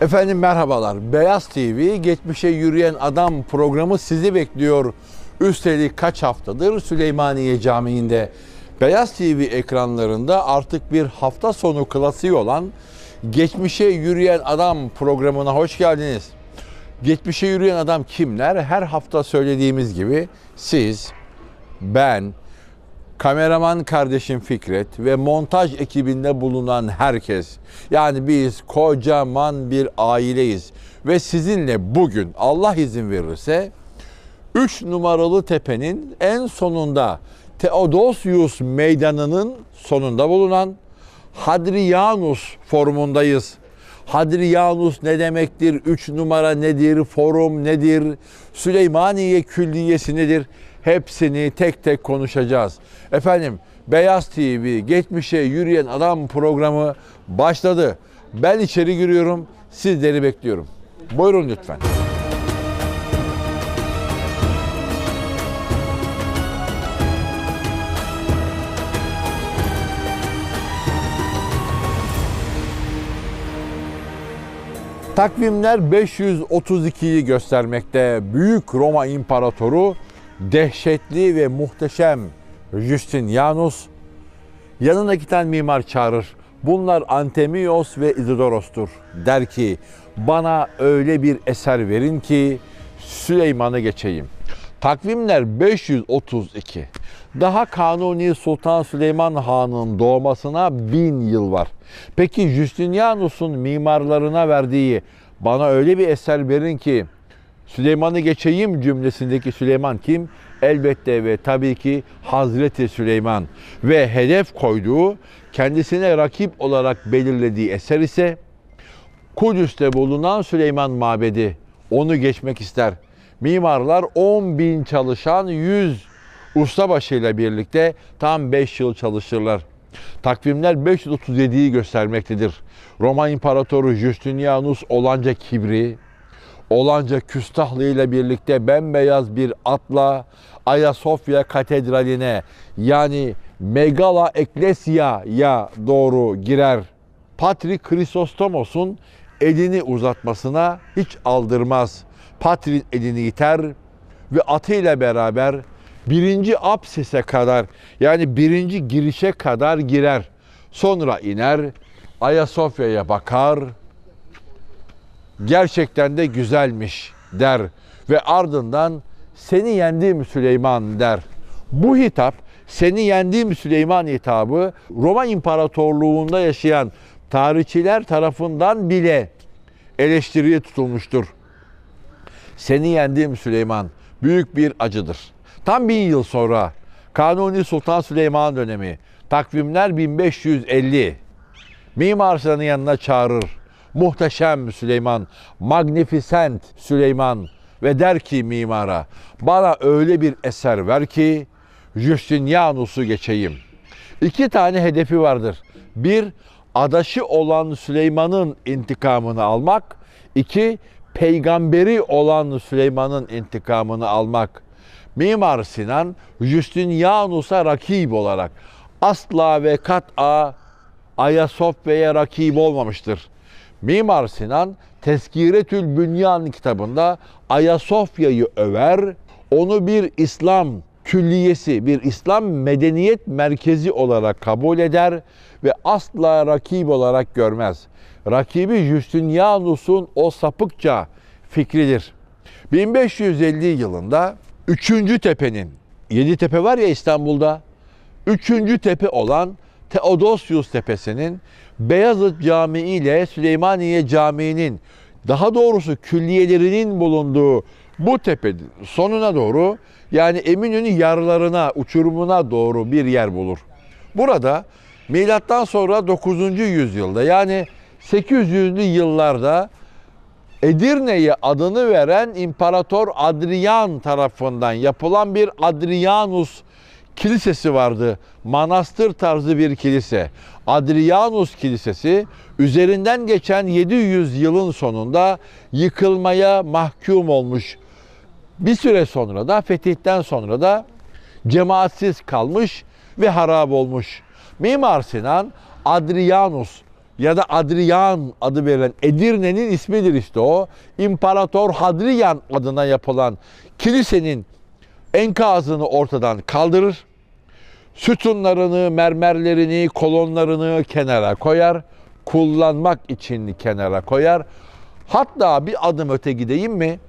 Efendim merhabalar. Beyaz TV Geçmişe Yürüyen Adam programı sizi bekliyor. Üstelik kaç haftadır Süleymaniye Camii'nde. Beyaz TV ekranlarında artık bir hafta sonu klasiği olan Geçmişe Yürüyen Adam programına hoş geldiniz. Geçmişe yürüyen adam kimler? Her hafta söylediğimiz gibi siz, ben, kameraman kardeşim Fikret ve montaj ekibinde bulunan herkes. Yani biz kocaman bir aileyiz. Ve sizinle bugün Allah izin verirse 3 numaralı tepenin en sonunda Theodosius Meydanı'nın sonunda bulunan Hadrianus formundayız. Hadrianus ne demektir? 3 numara nedir? Forum nedir? Süleymaniye Külliyesi nedir? Hepsini tek tek konuşacağız. Efendim Beyaz TV Geçmişe Yürüyen Adam programı başladı. Ben içeri giriyorum. Sizleri bekliyorum. Buyurun lütfen. Takvimler 532'yi göstermekte. Büyük Roma İmparatoru dehşetli ve muhteşem Justinianus yanına tane mimar çağırır. Bunlar Antemios ve Izidoros'tur. Der ki bana öyle bir eser verin ki Süleyman'ı geçeyim. Takvimler 532. Daha Kanuni Sultan Süleyman Han'ın doğmasına bin yıl var. Peki Justinianus'un mimarlarına verdiği bana öyle bir eser verin ki Süleyman'ı geçeyim cümlesindeki Süleyman kim? Elbette ve tabii ki Hazreti Süleyman ve hedef koyduğu kendisine rakip olarak belirlediği eser ise Kudüs'te bulunan Süleyman Mabedi. Onu geçmek ister. Mimarlar 10 bin çalışan 100 ustabaşıyla birlikte tam 5 yıl çalışırlar. Takvimler 537'yi göstermektedir. Roma İmparatoru Justinianus olanca kibri, olanca küstahlığıyla birlikte bembeyaz bir atla Ayasofya Katedrali'ne yani Megala Eklesia'ya doğru girer. Patrik Krisostomos'un elini uzatmasına hiç aldırmaz. Patrik elini iter ve atıyla beraber birinci apsise kadar yani birinci girişe kadar girer. Sonra iner Ayasofya'ya bakar gerçekten de güzelmiş der ve ardından seni yendim Süleyman der. Bu hitap seni yendim Süleyman hitabı Roma İmparatorluğu'nda yaşayan tarihçiler tarafından bile eleştiriye tutulmuştur. Seni yendim Süleyman büyük bir acıdır. Tam bin yıl sonra Kanuni Sultan Süleyman dönemi takvimler 1550 Mimar Sinan'ın yanına çağırır. Muhteşem Süleyman, magnificent Süleyman ve der ki mimara bana öyle bir eser ver ki Justinianus'u geçeyim. İki tane hedefi vardır. Bir, adaşı olan Süleyman'ın intikamını almak. İki, peygamberi olan Süleyman'ın intikamını almak. Mimar Sinan Justinianus'a rakip olarak asla ve kat'a Ayasofya'ya rakip olmamıştır. Mimar Sinan Tezkiretül Bünyan kitabında Ayasofya'yı över, onu bir İslam külliyesi, bir İslam medeniyet merkezi olarak kabul eder ve asla rakip olarak görmez. Rakibi Justinianus'un o sapıkça fikridir. 1550 yılında 3. tepenin, 7 tepe var ya İstanbul'da, 3. tepe olan Theodosius Tepesi'nin Beyazıt Camii ile Süleymaniye Camii'nin daha doğrusu külliyelerinin bulunduğu bu tepenin sonuna doğru yani Eminönü yarlarına, uçurumuna doğru bir yer bulur. Burada milattan sonra 9. yüzyılda yani 800'lü yıllarda Edirne'ye adını veren İmparator Adrian tarafından yapılan bir Adrianus kilisesi vardı. Manastır tarzı bir kilise. Adrianus Kilisesi üzerinden geçen 700 yılın sonunda yıkılmaya mahkum olmuş. Bir süre sonra da fetihten sonra da cemaatsiz kalmış ve harap olmuş. Mimar Sinan Adrianus ya da Adrian adı verilen Edirne'nin ismidir işte o. İmparator Hadrian adına yapılan kilisenin enkazını ortadan kaldırır. Sütunlarını, mermerlerini, kolonlarını kenara koyar. Kullanmak için kenara koyar. Hatta bir adım öte gideyim mi?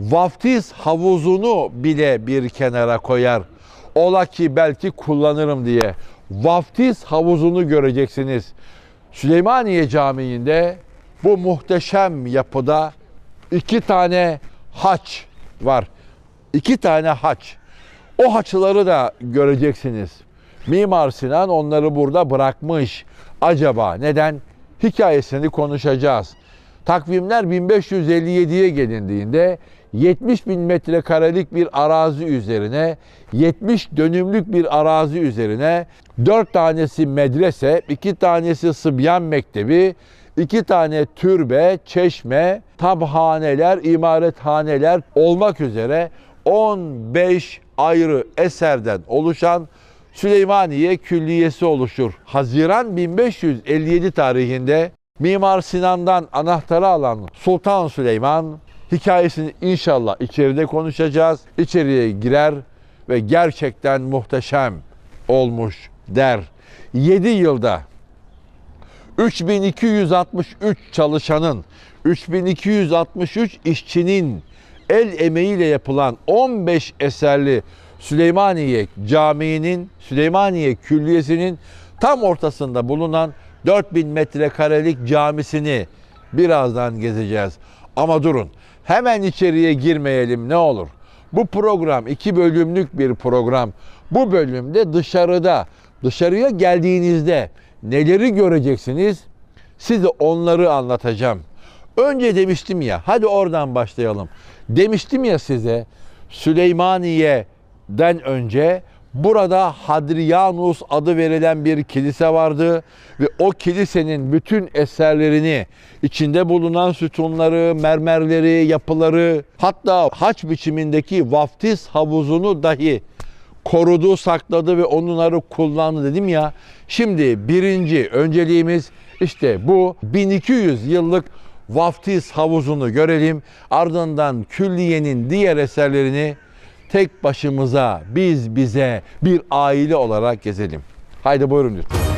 Vaftiz havuzunu bile bir kenara koyar. Ola ki belki kullanırım diye. Vaftiz havuzunu göreceksiniz. Süleymaniye Camii'nde bu muhteşem yapıda iki tane haç var. İki tane haç. O haçları da göreceksiniz. Mimar Sinan onları burada bırakmış. Acaba neden? Hikayesini konuşacağız. Takvimler 1557'ye gelindiğinde 70 bin metrekarelik bir arazi üzerine 70 dönümlük bir arazi üzerine 4 tanesi medrese, 2 tanesi Sıbyan Mektebi, 2 tane türbe, çeşme, tabhaneler, imarethaneler olmak üzere 15 ayrı eserden oluşan Süleymaniye Külliyesi oluşur. Haziran 1557 tarihinde Mimar Sinan'dan anahtarı alan Sultan Süleyman hikayesini inşallah içeride konuşacağız. İçeriye girer ve gerçekten muhteşem olmuş der. 7 yılda 3263 çalışanın, 3263 işçinin el emeğiyle yapılan 15 eserli Süleymaniye Camii'nin, Süleymaniye Külliyesi'nin tam ortasında bulunan 4000 metrekarelik camisini birazdan gezeceğiz. Ama durun, hemen içeriye girmeyelim ne olur. Bu program iki bölümlük bir program. Bu bölümde dışarıda, dışarıya geldiğinizde neleri göreceksiniz? Size onları anlatacağım. Önce demiştim ya, hadi oradan başlayalım. Demiştim ya size, Süleymaniye'den önce burada Hadrianus adı verilen bir kilise vardı ve o kilisenin bütün eserlerini, içinde bulunan sütunları, mermerleri, yapıları, hatta haç biçimindeki vaftiz havuzunu dahi korudu, sakladı ve onları kullandı dedim ya. Şimdi birinci önceliğimiz işte bu 1200 yıllık vaftiz havuzunu görelim. Ardından külliyenin diğer eserlerini tek başımıza biz bize bir aile olarak gezelim. Haydi buyurun lütfen.